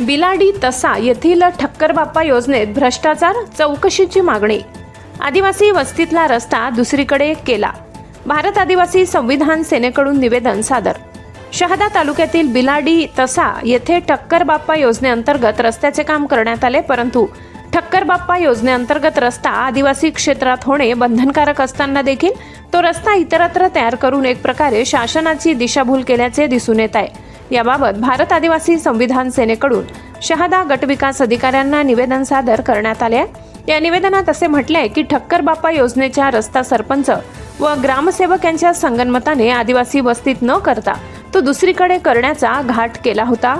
बिलाडी तसा येथील ठक्करबाप्पा योजनेत भ्रष्टाचार चौकशीची मागणी. आदिवासी वस्तीतला रस्ता दुसरीकडे केला. भारत आदिवासी संविधान सेनेकडून निवेदन सादर. शहादा तालुक्यातील बिलाडी तसा येथे ठक्करबाप्पा योजनेअंतर्गत रस्त्याचे काम करण्यात आले परंतु ठक्करबाप्पा योजनेअंतर्गत रस्ता आदिवासी क्षेत्रात होणे बंधनकारक असताना देखील तो रस्ता इतरत्र तयार करून एक प्रकारे शासनाची दिशाभूल केल्याचे दिसून येत आहे. याबाबत भारत आदिवासी संविधान सेनेकडून शहादा गटविकास अधिकाऱ्यांना निवेदन सादर करण्यात आले आहे. या निवेदनात असे म्हटले आहे की ठक्कर बाप्पा योजनेच्या रस्ता सरपंच व ग्रामसेवक यांच्या संगनमताने आदिवासी वस्तीत न करता तो दुसरीकडे करण्याचा घाट केला होता.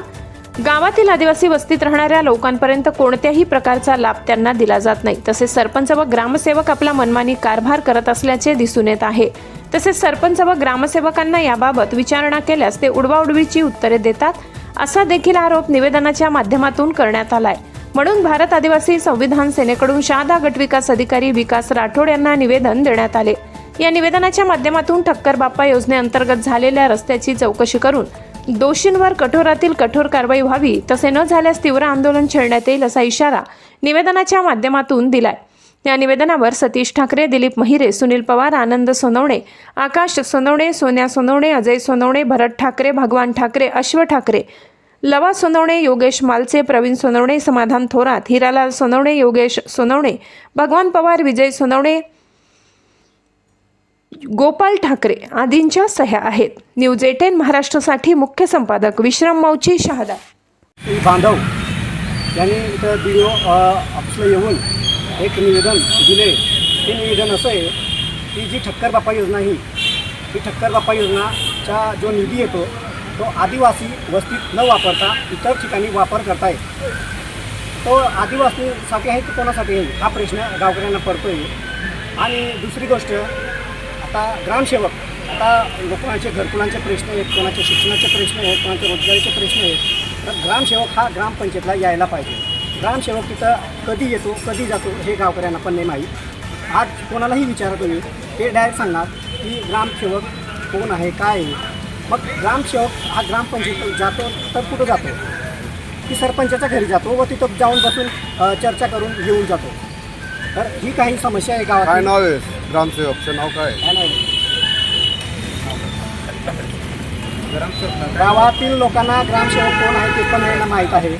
गावातील आदिवासी वस्तीत राहणाऱ्या लोकांपर्यंत कोणत्याही प्रकारचा लाभ त्यांना दिला जात नाही. तसेच सरपंच व ग्रामसेवक आपला मनमानी कारभार करत असल्याचे दिसून येत आहे. तसेच सरपंच व ग्रामसेवकांना याबाबत विचारणा केल्यास ते उडवाउडवीची उत्तरे देतात असा देखील आरोप निवेदनाच्या माध्यमातून करण्यात आलाय. म्हणून भारत आदिवासी संविधान सेनेकडून शहादा गटविकास अधिकारी विकास राठोड यांना निवेदन देण्यात आले. या निवेदनाच्या माध्यमातून ठक्कर बाप्पा योजनेअंतर्गत झालेल्या रस्त्याची चौकशी करून दोषींवर कठोरातील कठोर कारवाई व्हावी तसे न झाल्यास तीव्र आंदोलन छेडण्यात येईल असा इशारा निवेदनाच्या माध्यमातून दिलाय. या निवेदनावर सतीश ठाकरे दिलीप महिरे सुनील पवार आनंद सोनवणे आकाश सोनवणे सोन्या सोनवणे अजय सोनवणे भरत ठाकरे भगवान ठाकरे अश्व ठाकरे लवा सोनवणे योगेश मालचे प्रवीण सोनवणे समाधान थोरात हिरालाल सोनवणे योगेश सोनवणे भगवान पवार विजय सोनवणे गोपाल ठाकरे आदींच्या सह्या आहेत. न्यूज एटेन महाराष्ट्रासाठी मुख्य संपादक विश्राम मावची शहादा. बांधव यांनी इथं बी ओ ऑफिसला येऊन एक निवेदन दिले. ते निवेदन असं आहे की जी ठक्कर बाप्पा योजना ही ही ठक्कर बाप्पा योजनाचा जो निधी येतो तो आदिवासी वस्तीत न वापरता इतर ठिकाणी वापर करता येईल तो आदिवासीसाठी आहे की कोणासाठी? आहे हा प्रश्न गावकऱ्यांना पडतो आहे आणि दुसरी गोष्ट आता ग्रामसेवक आता लोकांचे घरकुलांचे प्रश्न आहेत कोणाचे शिक्षणाचे प्रश्न आहेत कोणाचे रोजगारीचे प्रश्न आहेत तर ग्रामसेवक हा ग्रामपंचायतला यायला पाहिजे. ग्रामसेवक तिथं कधी येतो कधी जातो हे गावकऱ्यांना पण नाही माहीत. आज कोणालाही विचारा तुम्ही ते डायरेक्ट सांगणार की ग्रामसेवक कोण आहे काय आहे. मग ग्रामसेवक हा ग्रामपंचायत जातो तर कुठं जातो? की सरपंचाच्या घरी जातो व तिथं जाऊन बसून चर्चा करून येऊन जातो. तर ही काही समस्या आहे काय गावात नाव आहे? ग्रामसेवकचं नाव काय? आहे? गावातील लोकांना ग्रामसेवक कोण आहे ते पण यांना माहीत आहे.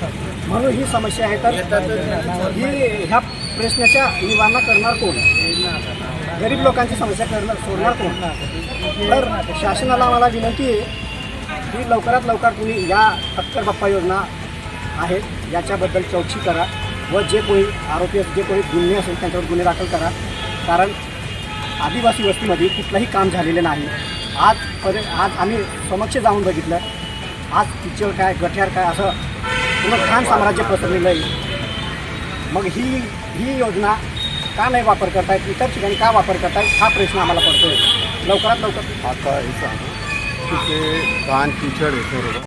म्हणून ही समस्या आहे तर ही ह्या प्रश्नाच्या निवारणा करणार कोण? गरीब लोकांची समस्या करणार सोडणार कोण? तर शासनाला मला विनंती आहे की लवकरात लवकर तुम्ही या ठक्कर बाप्पा योजना आहेत याच्याबद्दल चौकशी करा. व जे कोणी आरोपी जे कोणी गुन्हे असेल त्यांच्यावर गुन्हे दाखल करा. कारण आदिवासी वस्तीमध्ये कुठलंही काम झालेलं नाही. आज परे आज आम्ही समक्ष जाऊन बघितलं. आज किचड काय गठ्यार काय असं पूर्ण खान साम्राज्य पसरलेलं आहे. मग ही ही योजना का नाही वापर करतायत? इतर ठिकाणी का वापर करतायत? हा प्रश्न आम्हाला पडतोय. लवकरात लवकर. आता हे सांग की ते किचड आहे सर्व